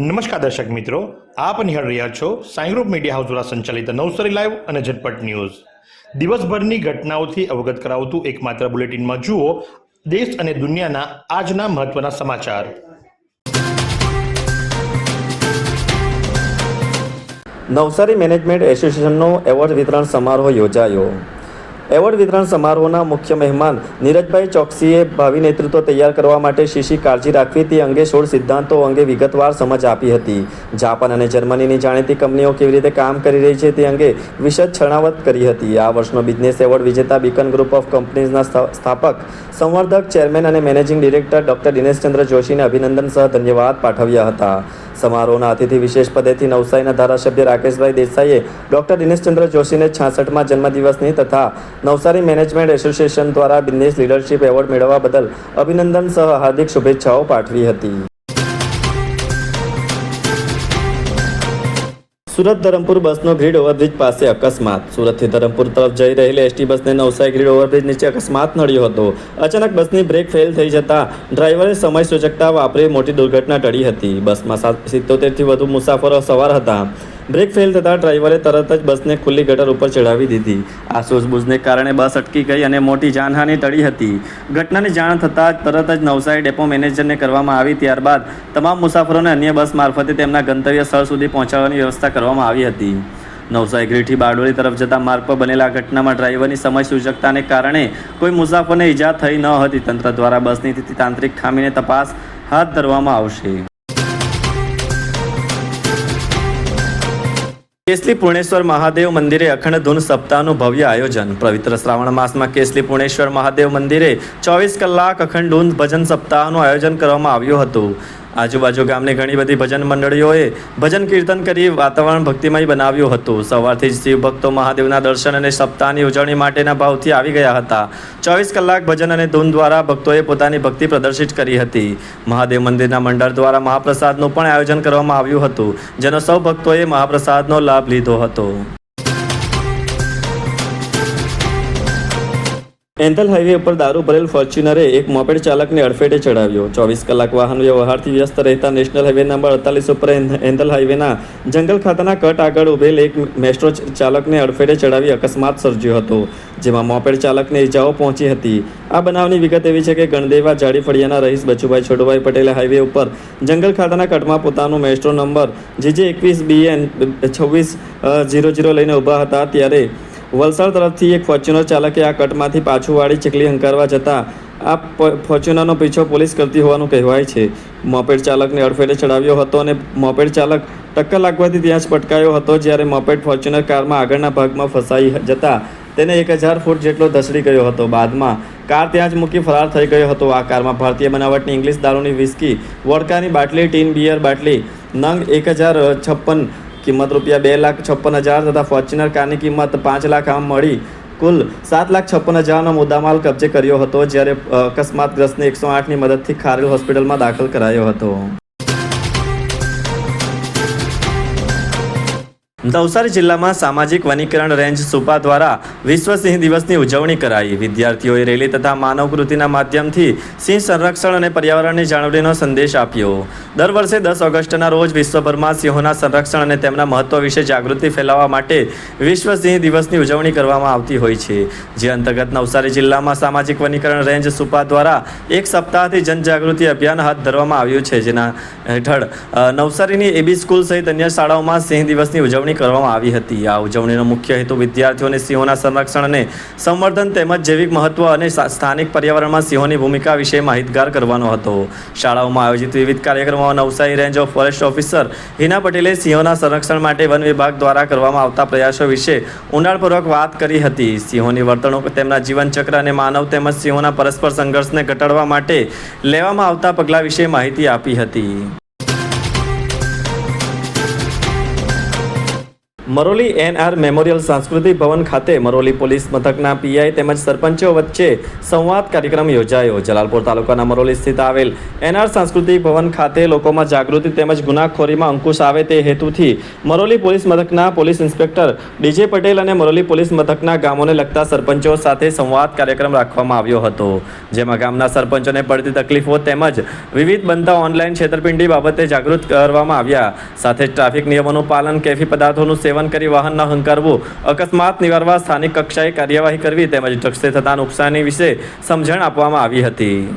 નમસ્કાર દર્શક મિત્રો, આપ નિહાળ રહ્યા છો સાઈ ગ્રુપ મીડિયા હાઉસ દ્વારા સંચાલિત નવસારી લાઈવ અને ઝટપટ ન્યૂઝ. દિવસભરની ઘટનાઓથી અવગત કરાવતું એકમાત્ર બુલેટિનમાં જુઓ દેશ અને દુનિયાના આજના મહત્વના સમાચાર. નવસારી મેનેજમેન્ટ એસોસિએશનનો એવોર્ડ વિતરણ સમારોહ યોજાયો. એવોર્ડ વિતરણ સમારોહના મુખ્ય મહેમાન નીરજભાઈ ચોકસીએ ભાવિ નેતૃત્વ તૈયાર કરવા માટે શીશી કાળજી રાખવી તે અંગે સોળ સિદ્ધાંતો અંગે વિગતવાર સમજ આપી હતી. જાપાન અને જર્મનીની જાણીતી કંપનીઓ કેવી રીતે કામ કરી રહી છે તે અંગે વિશદ છણાવટ કરી હતી. આ વર્ષનો બિઝનેસ એવોર્ડ વિજેતા બીકન ગ્રુપ ઓફ કંપનીઝના સ્થાપક, સંવર્ધક, ચેરમેન અને મેનેજિંગ ડિરેક્ટર ડોક્ટર દિનેશચંદ્ર જોશીને અભિનંદન સહ ધન્યવાદ પાઠવ્યા હતા. સમારોહના અતિથિ વિશેષ પદેથી નવસારીના ધારાસભ્ય રાકેશભાઈ દેસાઈએ ડોક્ટર દિનેશચંદ્ર જોશીને છાસઠમાં જન્મદિવસની તથા નવસારી મેનેજમેન્ટ એસોસિએશન દ્વારા બિઝનેસ લીડરશિપ એવોર્ડ મેળવવા બદલ અભિનંદન સહ હાર્દિક શુભેચ્છાઓ પાઠવી હતી. સુરત ધરમપુર બસનો ગ્રીડ ઓવરબ્રિજ પાસે અકસ્માત. સુરતથી ધરમપુર તરફ જઈ રહેલી એસટી બસને નવસારી ગ્રીડ ઓવરબ્રિજ નીચે અકસ્માત નડ્યો હતો. અચાનક બસની બ્રેક ફેલ થઈ જતા ડ્રાઈવરે સમય સૂચકતા વાપરી મોટી દુર્ઘટના ટળી હતી. બસમાં સાત સિત્તોતેરથી વધુ મુસાફરો સવાર હતા. બ્રેક ફેલ થતાં ડ્રાઈવરે તરત જ બસને ખુલ્લી ગટર ઉપર ચડાવી દીધી. આ સૂઝબૂઝને કારણે બસ અટકી ગઈ અને મોટી જાનહાનિ ટળી હતી. ઘટનાની જાણ થતાં તરત જ નવસારી ડેપો મેનેજરને કરવામાં આવી ત્યારબાદ તમામ મુસાફરોને અન્ય બસ મારફતે તેમના ગંતવ્ય સ્થળ સુધી પહોંચાડવાની વ્યવસ્થા કરવામાં આવી હતી. નવસારી ગ્રીડથી બારડોલી તરફ જતા માર્ગ પર બનેલા ઘટનામાં ડ્રાઈવરની સમય સૂચકતાને કારણે કોઈ મુસાફરને ઈજા થઈ ન હતી. તંત્ર દ્વારા બસની તાંત્રિક ખામીને તપાસ હાથ ધરવામાં આવશે. કેસલી પૂર્ણેશ્વર મહાદેવ મંદિરે અખંડ ધૂન સપ્તાહનું ભવ્ય આયોજન. પવિત્ર શ્રાવણ માસમાં કેસલી પૂર્ણેશ્વર મહાદેવ મંદિરે ચોવીસ કલાક અખંડ ધૂન ભજન સપ્તાહનું આયોજન કરવામાં આવ્યું હતું. આજુબાજુ ગામની ઘણી બધી ભજન મંડળીઓએ ભજન કીર્તન કરી વાતાવરણ ભક્તિમય બનાવ્યું હતું. સવારથી જ શિવભક્તો મહાદેવના દર્શન અને સપ્તાહની ઉજવણી માટેના ભાવથી આવી ગયા હતા. ચોવીસ કલાક ભજન અને ધૂન દ્વારા ભક્તોએ પોતાની ભક્તિ પ્રદર્શિત કરી હતી. મહાદેવ મંદિરના મંડળ દ્વારા મહાપ્રસાદનું પણ આયોજન કરવામાં આવ્યું હતું, જેનો સૌ ભક્તોએ મહાપ્રસાદનો લાભ લીધો હતો. એન્થલ હાઈવે ઉપર દારૂ ભરેલ ફોર્ચ્યુનરે એક મોપેડ ચાલકને અડફેટે ચડાવ્યો ચોવીસ કલાક વાહન વ્યવહારથી વ્યસ્ત રહેતા નેશનલ હાઈવે નંબર અડતાલીસ ઉપર એન્થલ હાઈવેના જંગલ ખાતાના કટ આગળ ઉભેલ એક મેસ્ટ્રો ચાલકને અડફેટે ચડાવી અકસ્માત સર્જ્યો હતો, જેમાં મોપેડ ચાલકને ઈજાઓ પહોંચી હતી. આ બનાવની વિગત એવી છે કે ગણદેવા જાડી ફળિયાના રહીશ બચુભાઈ છોડુભાઈ પટેલે હાઈવે ઉપર જંગલ ખાતાના કટમાં પોતાનું મેસ્ટ્રો નંબર જે એકવીસ બી એન છવ્વીસ જીરો જીરો લઈને ઊભા હતા ત્યારે વલસાડ તરફથી એક ફોર્ચ્યુનર ચાલકે આ કટમાંથી પાછું વાળી ચીકલી હંકારવા જતાં આ ફોર્ચ્યુનરનો પીછો પોલીસ કરતી હોવાનું કહેવાય છે. મોપેડ ચાલકને અડફેટે ચડાવ્યો હતો અને મોપેડ ચાલક ટક્કર લાગવાથી ત્યાં જ પટકાયો હતો જ્યારે મોપેડ ફોર્ચ્યુનર કારમાં આગળના ભાગમાં ફસાઈ જતા તેને એક હજાર ફૂટ જેટલો ધસડી ગયો હતો. બાદમાં કાર ત્યાં જ મૂકી ફરાર થઈ ગયો હતો. આ કારમાં ભારતીય બનાવટની ઇંગ્લિશ દારૂની વિસ્કી, વોડકાની બાટલી, ટીન બિયર બાટલી, નંગ એક હજાર છપ્પન કિંમત રૂપિયા બે લાખ છપ્પન હજાર તથા ફોર્ચ્યુનર કારની કિંમત પાંચ લાખ આમ મળી. કુલ સાત લાખ છપ્પન હજારનો મુદ્દામાલ કબજે કર્યો હતો, જ્યારે અકસ્માતગ્રસ્તને એકસો આઠની મદદથી ખારેલ હોસ્પિટલમાં દાખલ કરાયો હતો. નવસારી જિલ્લામાં સામાજિક વનીકરણ રેન્જ સુપા દ્વારા વિશ્વ સિંહ દિવસની ઉજવણી કરાઈ. વિદ્યાર્થીઓએ રેલી તથા માનવકૃતિના માધ્યમથી સિંહ સંરક્ષણ અને પર્યાવરણની જાળવણીનો સંદેશ આપ્યો. દર વર્ષે દસ ઓગસ્ટના રોજ વિશ્વભરમાં સિંહોના સંરક્ષણ અને તેમના મહત્વ વિશે જાગૃતિ ફેલાવવા માટે વિશ્વ સિંહ દિવસની ઉજવણી કરવામાં આવતી હોય છે. જે અંતર્ગત નવસારી જિલ્લામાં સામાજિક વનીકરણ રેન્જ સુપા દ્વારા એક સપ્તાહથી જનજાગૃતિ અભિયાન હાથ ધરવામાં આવ્યું છે. જેના હેઠળ નવસારીની એબી સ્કૂલ સહિત અન્ય શાળાઓમાં સિંહ દિવસની ઉજવણી કરવામાં આવી હતી. આ ઉજવણીનો મુખ્ય હેતુ વિદ્યાર્થીઓને સિંહોના સંરક્ષણ અને સંવર્ધન તેમજ જૈવિક મહત્વ અને સ્થાનિક પર્યાવરણમાં સિંહોની ભૂમિકા વિશે માહિતગાર કરવાનો હતો. શાળાઓમાં આયોજિત વિવિધ કાર્યક્રમોમાં Navsari range of forest officer Hina પટેલે સિંહોના સંરક્ષણ માટે વન વિભાગ દ્વારા કરવામાં આવતા પ્રયાસો વિશે ઊંડાણપૂર્વક વાત કરી હતી. સિંહોની વર્તણૂક તેમના જીવનચક્ર અને માનવ તેમજ સિંહોના પરસ્પર સંઘર્ષને ઘટાડવા માટે લેવામાં આવતા પગલાં વિશે માહિતી આપી હતી. મરોલી એનઆર મેમોરિયલ સાંસ્કૃતિક ભવન ખાતે મરોલી પોલીસ મથકના પીઆઈ તેમજ સરપંચો વચ્ચે સંવાદ કાર્યક્રમ યોજાયો. જલાલપુર તાલુકાના મરોલી સ્થિત આવેલ એનઆર સાંસ્કૃતિક ભવન ખાતે લોકોમાં જાગૃતિ તેમજ ગુનાખોરીમાં અંકુશ આવે તે હેતુથી મરોલી પોલીસ મથકના પોલીસ ઇન્સ્પેક્ટર ડીજે પટેલ અને મરોલી પોલીસ મથકના ગામોને લગતા સરપંચો સાથે સંવાદ કાર્યક્રમ રાખવામાં આવ્યો હતો. જેમાં ગામના સરપંચોને પડતી તકલીફો તેમજ વિવિધ બનતા ઓનલાઈન છેતરપિંડી બાબતે જાગૃત કરવામાં આવ્યા. સાથે ટ્રાફિક નિયમોનું પાલન, કેફી પદાર્થોનું સેવન કરી વાહન ન હંકારવું. અકસ્માત નિવારવા સ્થાનિક કક્ષાએ કાર્યવાહી કરવી તેમજ ડ્રગ્સથી થતા નુકસાની વિશે સમજણ આપવામાં આવી હતી.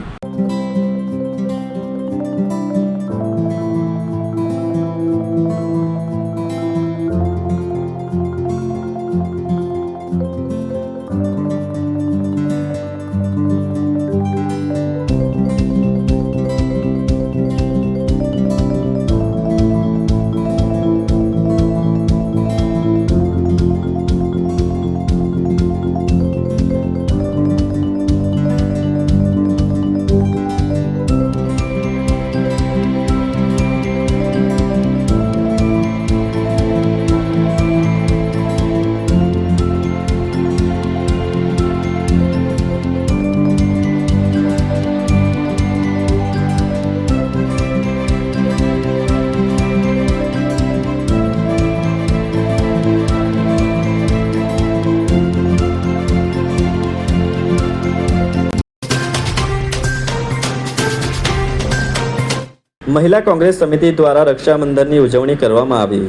મહિલા કોંગ્રેસ સમિતિ દ્વારા રક્ષાબંધનની ઉજવણી કરવામાં આવી.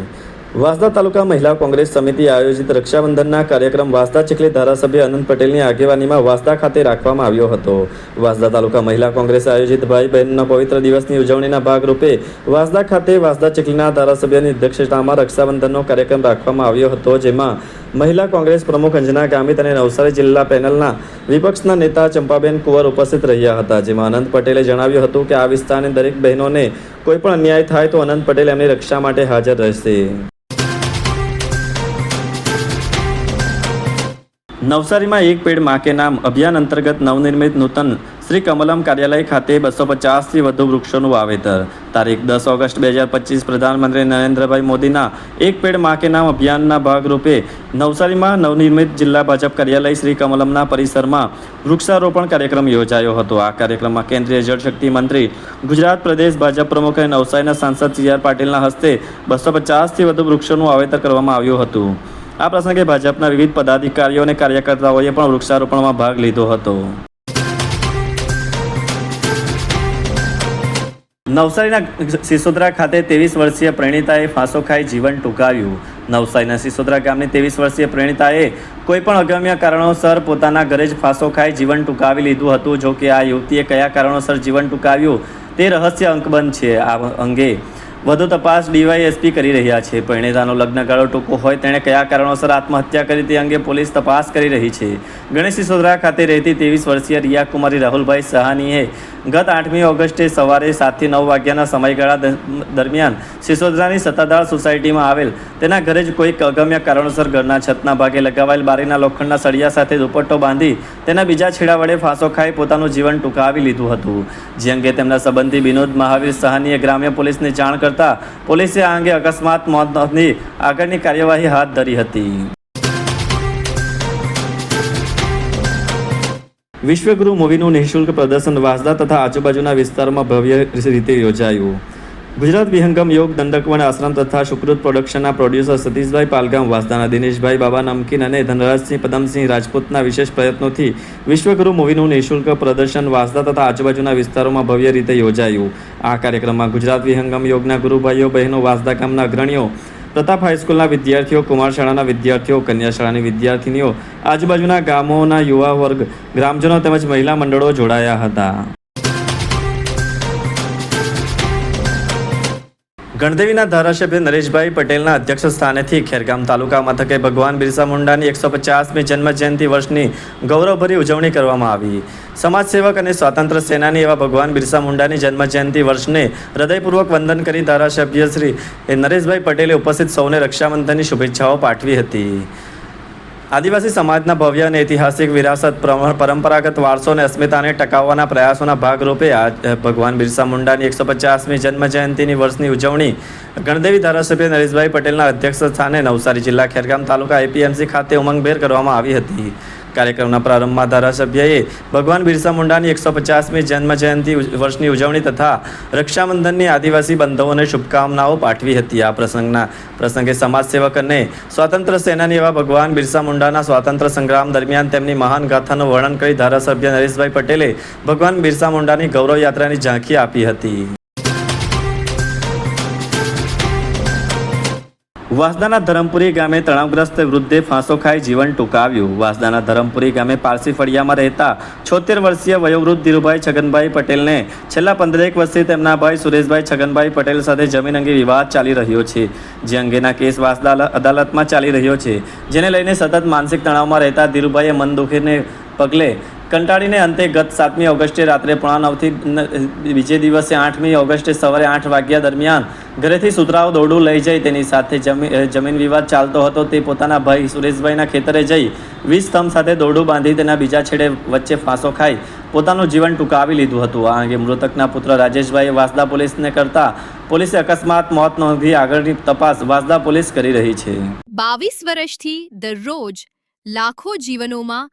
વાસદા તાલુકા મહિલા કોંગ્રેસ સમિતિ આયોજિત રક્ષાબંધનના કાર્યક્રમ વાસદા ચીખલી ધારાસભ્ય અનંત પટેલની આગેવાનીમાં વાસદા ખાતે રાખવામાં આવ્યો હતો. વાસદા તાલુકા મહિલા કોંગ્રેસ આયોજિત ભાઈ બહેનના પવિત્ર દિવસની ઉજવણીના ભાગરૂપે વાસદા ખાતે વાસદા ચીખલીના ધારાસભ્યની અધ્યક્ષતામાં રક્ષાબંધનનો કાર્યક્રમ રાખવામાં આવ્યો હતો, જેમાં મહિલા કોંગ્રેસ પ્રમુખ અંજના ગામિત અને નવસારી જિલ્લા પેનલના વિપક્ષના નેતા ચંપાબેન કુંવર ઉપસ્થિત રહ્યા હતા, જેમાં અનંત પટેલે જણાવ્યું હતું કે આ વિસ્તારની દરેક બહેનોને કોઈ પણ અન્યાય થાય તો અનંત પટેલ એમની રક્ષા માટે હાજર રહેશે. નવસારીમાં એક પેડમાં કે નામ અભિયાન અંતર્ગત નવનિર્મિત નૂતન શ્રી કમલમ કાર્યાલય ખાતે બસો પચાસથી વધુ વૃક્ષોનું વાવેતર. તારીખ દસ ઓગસ્ટ બે હજાર પચીસ પ્રધાનમંત્રી નરેન્દ્રભાઈ મોદીના એક પેડમાં કે નામ અભિયાનના ભાગરૂપે નવસારીમાં નવનિર્મિત જિલ્લા ભાજપ કાર્યાલય શ્રી કમલમના પરિસરમાં વૃક્ષારોપણ કાર્યક્રમ યોજાયો હતો. આ કાર્યક્રમમાં કેન્દ્રીય જળશક્તિ મંત્રી ગુજરાત પ્રદેશ ભાજપ પ્રમુખ અને નવસારીના સાંસદ સી આર પાટીલના હસ્તે બસો પચાસથી વધુ વૃક્ષોનું વાવેતર કરવામાં આવ્યું હતું. આ પ્રસંગે ભાજપના વિવિધ પદાધિકારીઓ અને કાર્યકર્તાઓએ પણ વૃક્ષારોપણમાં ભાગ લીધો હતો. નવસારીના સિસોદરા ખાતે ત્રેવીસ વર્ષીય પ્રેણિતાએ ફાંસો ખાઈ જીવન ટૂંકાવ્યું. નવસારીના સિસોદરા ગામની ત્રેવીસ વર્ષીય પ્રેણિતાએ કોઈ પણ અગમ્ય કારણોસર પોતાના ઘરે જ ફાંસો ખાઈ જીવન ટૂંકાવી લીધું હતું, જો કે આ યુવતીએ કયા કારણોસર જીવન ટૂંકાવ્યું તે રહસ્ય અંકબંધ છે. આ અંગે વધુ તપાસ ડીવાયએસપી કરી રહ્યા છે. પરિણીતાનો લગ્નગાળો ટૂંકો હોય તેણે કયા કારણોસર આત્મહત્યા કરી તે અંગે પોલીસ તપાસ કરી રહી છે. ગણેશ સિસોદરા ખાતે રહેતી ત્રેવીસ વર્ષીય રિયા કુમારી રાહુલભાઈ સહાનીએ ગત આઠમી ઓગસ્ટે સવારે સાતથી નવ વાગ્યાના સમયગાળા દરમિયાન સિસોદરાની સત્તાધાર સોસાયટીમાં આવેલ તેના ઘરે જ કોઈક અગમ્ય કારણોસર ઘરના છતના ભાગે લગાવાયેલ બારીના લોખંડના સળિયા સાથે દુપટ્ટો બાંધી તેના બીજા છેડા વડે ફાંસો ખાઈ પોતાનું જીવન ટૂંકાવી લીધું હતું. જે અંગે તેમના સંબંધી વિનોદ મહાવીર સહાનીએ ગ્રામ્ય પોલીસને જાણ કરતા પોલીસે આ અંગે અકસ્માત મોત નોંધી આગળની કાર્યવાહી હાથ ધરી હતી. વિશ્વગુરુ મૂવીનું નિઃશુલ્ક પ્રદર્શન વાસદા તથા આજુબાજુના વિસ્તારમાં ભવ્ય રીતે યોજાયું. ગુજરાત વિહંગમ યોગ દંડકવન આશ્રમ તથા સુકૃત પ્રોડક્શનના પ્રોડ્યુસર સતીશભાઈ પાલગામ, વાસદાના દિનેશભાઈ બાબા નમકીન અને ધનરાજસિંહ, પદમસિંહ રાજપૂતના વિશેષ પ્રયત્નોથી વિશ્વગુરુ મૂવીનું નિઃશુલ્ક પ્રદર્શન વાસદા તથા આજુબાજુના વિસ્તારોમાં ભવ્ય રીતે યોજાયું. આ કાર્યક્રમમાં ગુજરાત વિહંગમ યોગના ગુરુભાઈઓ, બહેનો, વાસદા ગામના અગ્રણીઓ, પ્રતાપ હાઈસ્કૂલના વિદ્યાર્થીઓ કુમાર શાળાના વિદ્યાર્થીઓ કન્યા શાળાની વિદ્યાર્થીનીઓ, આજુબાજુના ગામોના યુવા વર્ગ, ગ્રામજનો તેમજ મહિલા મંડળો જોડાયા હતા. ગણદેવીના ધારાસભ્ય નરેશભાઈ પટેલના અધ્યક્ષ સ્થાનેથી ખેરગામ તાલુકા મથકે ભગવાન બિરસા મુંડાની એકસો પચાસમી જન્મ જયંતિ વર્ષની ગૌરવભરી ઉજવણી કરવામાં આવી. સમાજસેવક અને સ્વાતંત્ર્ય સેનાની એવા ભગવાન બિરસા મુંડાની જન્મ જયંતિ વર્ષને હૃદયપૂર્વક વંદન કરી ધારાસભ્ય શ્રી નરેશભાઈ પટેલે ઉપસ્થિત સૌને રક્ષાબંધનની શુભેચ્છાઓ પાઠવી હતી. આદિવાસી સમાજના ભવ્ય અને ઐતિહાસિક વિરાસત પરંપરાગત વારસો અને અસ્મિતાને ટકાવવાના પ્રયાસોના ભાગરૂપે આજ ભગવાન બિરસા મુંડાની એકસો પચાસમી જન્મ જયંતિની વર્ષની ઉજવણી ગણદેવી ધારાસભ્ય નરેશભાઈ પટેલના અધ્યક્ષ સ્થાને નવસારી જિલ્લા ખેરગામ તાલુકા એપીએમસી ખાતે ઉમંગભેર કરવામાં આવી હતી. કાર્યક્રમના પ્રારંભમાં ધારાસભ્યએ ભગવાન બિરસા મુંડાની એકસો પચાસમી જન્મ જયંતિ વર્ષની ઉજવણી તથા રક્ષાબંધનની આદિવાસી બંધુઓને શુભકામનાઓ પાઠવી હતી. આ પ્રસંગના, પ્રસંગે સમાજ સેવક અને સ્વાતંત્ર્ય સેનાની એવા ભગવાન બિરસા મુંડાના સ્વાતંત્ર્ય સંગ્રામ દરમિયાન તેમની મહાન ગાથાનું વર્ણન કરી ધારાસભ્ય નરેશભાઈ પટેલે ભગવાન બિરસા મુંડાની ગૌરવ યાત્રાની ઝાંખી આપી હતી. વાસદાના ધરમપુરી ગામે તણાવગ્રસ્ત વૃદ્ધે ફાંસો ખાઈ જીવન ટૂંકાવ્યું. વાસદાના ધરમપુરી ગામે પારસી ફળિયામાં રહેતા છોતેર વર્ષીય વયોવૃદ્ધ ધીરુભાઈ છગનભાઈ પટેલને છેલ્લા પંદરેક વર્ષથી તેમના ભાઈ સુરેશભાઈ છગનભાઈ પટેલ સાથે જમીન અંગે વિવાદ ચાલી રહ્યો છે. જે અંગેના કેસ વાસદા અદાલતમાં ચાલી રહ્યો છે. જેને લઈને સતત માનસિક તણાવમાં રહેતા ધીરુભાઈએ મન દુખીને પગલે કંટાળીને અંતે ગત સાતમી ઓગસ્ટે રાત્રે પોણા નવથી બીજે દિવસે આઠમી ઓગસ્ટે સવારે આઠ વાગ્યા દરમિયાન ઘરેથી સુતરાઓ દોરડું લઈ જઈ તેની સાથે જમીન વિવાદ ચાલતો હતો તે પોતાના ભાઈ સુરેશભાઈના ખેતરે જઈ વીજ સ્તંભ સાથે દોરડું બાંધી તેના બીજા છેડે વચ્ચે ફાંસો ખાઈ પોતાનું જીવન ટૂંકાવી લીધું હતું. આ અંગે મૃતકના પુત્ર રાજેશભાઈએ વાસદા પોલીસને કરતા પોલીસે અકસ્માત મોત નોંધી આગળની તપાસ વાસદા પોલીસ કરી રહી છે. બાવીસ વર્ષથી દરરોજ લાખો જીવનોમાં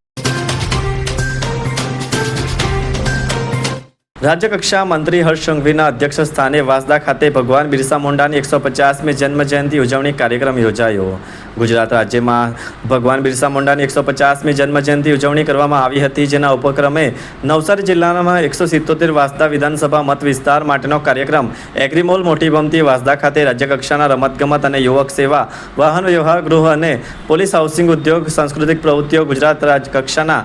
રાજ્યકક્ષા મંત્રી હર્ષ સંઘવીના અધ્યક્ષ સ્થાને વાસદા ખાતે ભગવાન બિરસા મુંડાની એકસો પચાસમી જન્મજયંતિ ઉજવણી કાર્યક્રમ યોજાયો. ગુજરાત રાજ્યમાં ભગવાન બિરસા મુંડાની એકસો પચાસમી જન્મજયંતિ ઉજવણી કરવામાં આવી હતી, જેના ઉપક્રમે નવસારી જિલ્લામાં એકસો સિત્તોતેર વાસદા વિધાનસભા મત વિસ્તાર માટેનો કાર્યક્રમ એગ્રીમોલ મોટી બમતી વાસદા ખાતે રાજ્યકક્ષાના રમતગમત અને યુવક સેવા, વાહન વ્યવહાર ગૃહ અને પોલીસ હાઉસિંગ ઉદ્યોગ, સાંસ્કૃતિક પ્રવૃત્તિઓ ગુજરાત રાજ્ય કક્ષાના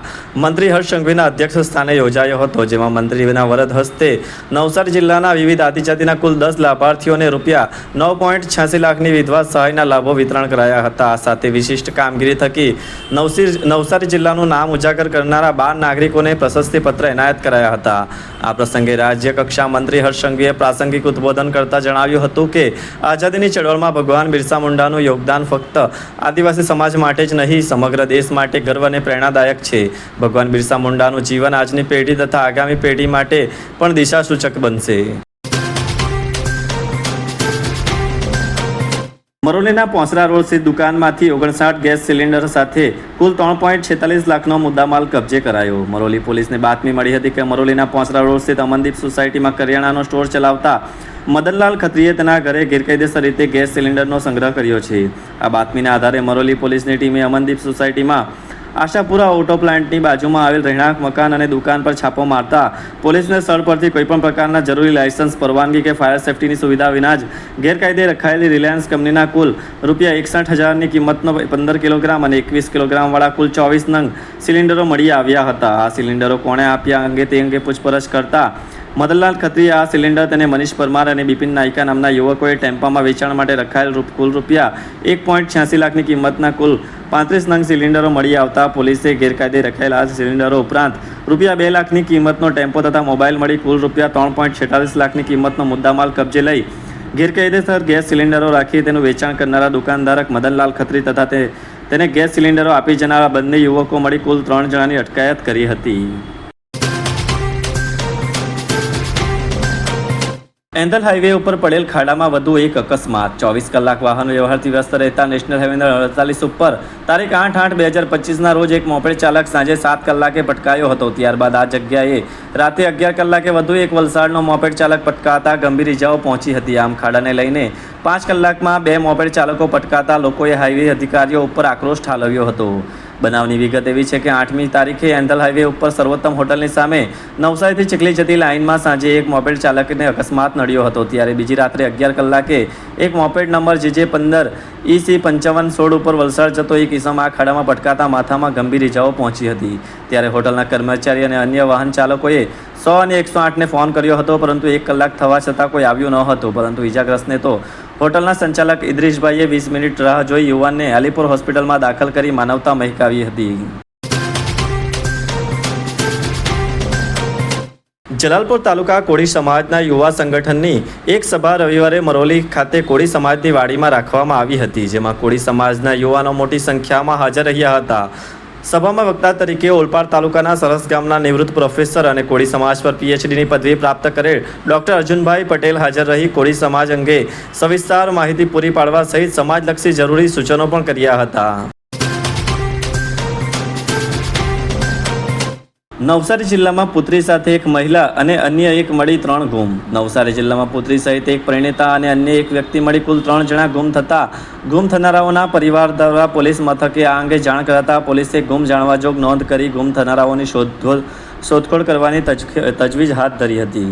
મંત્રી હર્ષ સંઘવીના અધ્યક્ષ સ્થાને યોજાયો હતો, જેમાં મંત્રીના વરદ હસ્તે નવસારી જિલ્લાના વિવિધ આદિજાતિના કુલ દસ લાભાર્થીઓને રૂપિયા નવ પોઈન્ટ છ્યાસી લાખની વિધવા સહાયના લાભો વિતરણ કરાયા હતા. સાથે વિશિષ્ટ કામગીરી થકી નવસી નવસારી જિલ્લાનું નામ ઉજાગર કરનારા બાર નાગરિકોને પ્રશસ્તિપત્ર એનાયત કરાયા હતા. આ પ્રસંગે રાજ્ય કક્ષા મંત્રી હર્ષ પ્રાસંગિક ઉદબોધન કરતા જણાવ્યું હતું કે, આઝાદીની ચળવળમાં ભગવાન બિરસા મુંડાનું યોગદાન ફક્ત આદિવાસી સમાજ માટે જ નહીં, સમગ્ર દેશ માટે ગર્વ અને પ્રેરણાદાયક છે. ભગવાન બિરસા મુંડાનું જીવન આજની પેઢી તથા આગામી પેઢી માટે પણ દિશાસૂચક બનશે. મરોલીના પોસરા રોડ સ્થિત દુકાનમાંથી ઓગણસાઠ ગેસ સિલિન્ડર સાથે કુલ ત્રણ પોઈન્ટ છેતાલીસ લાખનો મુદ્દામાલ કબજે કરાયો. મરોલી પોલીસને બાતમી મળી હતી કે મરોલીના પોસરા રોડ સ્થિત અમનદીપ સોસાયટીમાં કરિયાણાનો સ્ટોર ચલાવતા મદનલાલ ખત્રીએ તેના ઘરે ગેરકાયદેસર રીતે ગેસ સિલિન્ડરનો સંગ્રહ કર્યો છે. આ બાતમીના આધારે મરોલી પોલીસની ટીમે અમનદીપ સોસાયટીમાં આશાપુરા ઓટો પ્લાન્ટની બાજુમાં આવેલ રહેણાંક મકાન અને દુકાન પર છાપો મારતા પોલીસને સ્થળ પરથી કોઈપણ પ્રકારના જરૂરી લાયસન્સ પરવાનગી કે ફાયર સેફટીની સુવિધા વિના જ ગેરકાયદે રખાયેલી રિલાયન્સ કંપનીના કુલ રૂપિયા એકસઠ હજારની કિંમતનો પંદર કિલોગ્રામ અને એકવીસ કિલોગ્રામવાળા કુલ ચોવીસ નંગ સિલિન્ડરો મળી આવ્યા હતા. આ સિલિન્ડરો કોણે આપ્યા અંગે તે અંગે પૂછપરછ કરતા મદનલાલ ખત્રીએ આ સિલિન્ડર તેને મનીષ પરમાર અને બિપિન નાયકા નામના યુવકોએ ટેમ્પામાં વેચાણ માટે રખાયેલ કુલ રૂપિયા એક પોઈન્ટ છ્યાસી લાખની કિંમતના કુલ પાંત્રીસ નંગ સિલિન્ડરો મળી આવતા પોલીસે ગેરકાયદે રખાયેલા આ સિલિન્ડરો ઉપરાંત રૂપિયા બે લાખની કિંમતનો ટેમ્પો તથા મોબાઈલ મળી કુલ રૂપિયા ત્રણ પોઈન્ટ છેતાલીસ લાખની કિંમતનો મુદ્દામાલ કબજે લઈ ગેરકાયદેસર ગેસ સિલિન્ડરો રાખી તેનું વેચાણ કરનારા દુકાનધારક મદનલાલ ખત્રી તથા તેને ગેસ સિલિન્ડરો આપી જનારા બંને યુવકો મળી કુલ ત્રણ જણાની અટકાયત કરી હતી. એન્ધલ હાઈવે ઉપર પડેલ ખાડામાં વધુ એક અકસ્માત. ચોવીસ કલાક વાહન વ્યવહારથી વ્યસ્ત રહેતા નેશનલ હાઈવે અડતાલીસ ઉપર તારીખ આઠ આઠ બે હજાર પચીસના રોજ એક મોપેડ ચાલક સાંજે સાત કલાકે પટકાયો હતો. ત્યારબાદ આ જગ્યાએ રાતે અગિયાર કલાકે વધુ એક વલસાડનો મોપેડ ચાલક પટકાતા ગંભીર ઇજાઓ પહોંચી હતી. આમ ખાડાને લઈને પાંચ કલાકમાં બે મોપેડ ચાલકો પટકાતા લોકોએ હાઈવે અધિકારીઓ ઉપર આક્રોશ ઠાલવ્યો હતો. બનાવની વિગત એવી છે કે આઠમી તારીખે એન્ડલ હાઈવે ઉપર સર્વોત્તમ હોટલની સામે નવસારીથી ચીખલી જતી લાઇનમાં સાંજે એક મોપેડ ચાલકને અકસ્માત નડ્યો હતો. ત્યારે બીજી રાત્રે અગિયાર કલાકે એક મોપેડ નંબર જે પંદર ઈસી પંચાવન સોળ ઉપર વલસાડ જતો એક ઈસમ આ ખાડામાં પટકાતા માથામાં ગંભીર ઇજાઓ પહોંચી હતી. ત્યારે હોટલના કર્મચારી અને અન્ય વાહન ચાલકોએ સો અને એકસો આઠને ફોન કર્યો હતો, પરંતુ એક કલાક થવા છતાં કોઈ આવ્યું ન હતું. પરંતુ ઇજાગ્રસ્તને તો હોટલના સંચાલક ઇદ્રીશભાઈએ વીસ મિનિટ રાહ જોઈ યુવાનને અલીપુર હોસ્પિટલમાં દાખલ કરી માનવતા મહેકાવી હતી. જલાલપુર તાલુકા કોળી સમાજના યુવા સંગઠનની એક સભા રવિવારે મરોલી ખાતે કોળી સમાજની વાડીમાં રાખવામાં આવી હતી, જેમાં કોળી સમાજના યુવાનો મોટી સંખ્યામાં હાજર રહ્યા હતા. સભામાં વક્તા તરીકે ઓલપાડ તાલુકાના સરસ ગામના નિવૃત્ત પ્રોફેસર અને કોળી સમાજ પર પીએચડીની પદવી પ્રાપ્ત કરેલ ડોક્ટર અર્જુનભાઈ પટેલ હાજર રહી કોળી સમાજ અંગે સવિસ્તાર માહિતી પૂરી પાડવા સહિત સમાજલક્ષી જરૂરી સૂચનો પણ કર્યા હતા. નવસારી જિલ્લામાં પુત્રી સાથે એક મહિલા અને અન્ય એક મળી ત્રણ ગુમ. નવસારી જિલ્લામાં પુત્રી સહિત એક પરિણીતા અને અન્ય એક વ્યક્તિ મળી કુલ ત્રણ જણા ગુમ થતા ગુમ થનારાઓના પરિવાર દ્વારા પોલીસ મથકે આ અંગે જાણ કરાતા પોલીસે ગુમ જાણવા જોગ નોંધ કરી ગુમ થનારાઓની શોધખોળ શોધખોળ કરવાની તજવીજ હાથ ધરી હતી.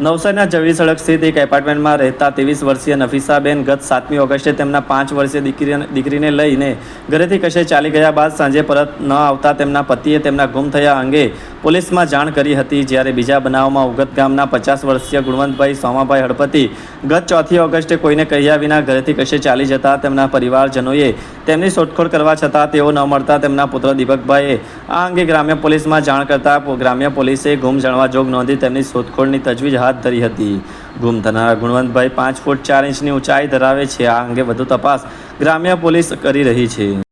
નવસારીના જવી સડક સ્થિત એક એપાર્ટમેન્ટમાં રહેતા ત્રેવીસ વર્ષીય નફીસાબેન ગત સાતમી ઓગસ્ટે તેમના પાંચ વર્ષીય દીકરી દીકરીને લઈને ઘરેથી કશે ચાલી ગયા બાદ સાંજે પરત ન આવતા તેમના પતિએ તેમના ગુમ થયા અંગે પોલીસમાં જાણ કરી હતી, જ્યારે બીજા બનાવમાં ઉગત ગામના પચાસ વર્ષીય ગુણવંતભાઈ સોમાભાઈ હળપતિ ગત ચોથી ઓગસ્ટે કોઈને કહ્યા વિના ઘરેથી કશે ચાલી જતા તેમના પરિવારજનોએ તેમની શોધખોળ કરવા છતાં તેઓ ન મળતા તેમના પુત્ર દીપકભાઈએ આ અંગે ગ્રામ્ય પોલીસમાં જાણ કરતા ગ્રામ્ય પોલીસે ગુમ જાણવા જોગ નોંધી તેમની શોધખોળની તજવીજ હાથ ધરી હતી. ગુમ થનારા ગુણવંતભાઈ પાંચ ફૂટ ચાર ઇંચની ઊંચાઈ ધરાવે છે. આ અંગે વધુ તપાસ ગ્રામ્ય પોલીસ કરી રહી છે.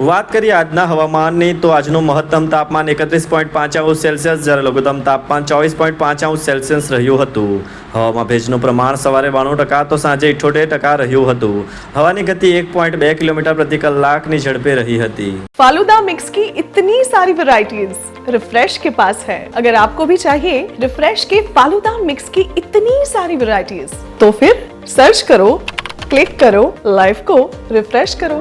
વાત કરીએ આજના હવામાનની તો આજનું મહત્તમ તાપમાન એકત્રીસ પોઈન્ટ પાંચ અંશ સેલ્સિયસ જ્યારે લઘુત્તમ તાપમાન ચોવીસ પોઈન્ટ પાંચ અંશ સેલ્સિયસ રહ્યું હતું હવામાં ભેજનું પ્રમાણ સવારે બાણું ટકા તો સાંજે ઇઠ્ઠોતેર ટકા રહ્યું હતું હવાની ગતિ એક પોઈન્ટ બે કિલોમીટર પ્રતિ કલાકની ઝડપે રહી હતી फालूदा मिक्स की इतनी सारी वैरायटीज रिफ्रेश के पास है अगर आपको भी चाहिए रिफ्रेश के फालूदा मिक्स की इतनी सारी वैरायटीज तो फिर सर्च करो क्लिक करो लाइफ को रिफ्रेश करो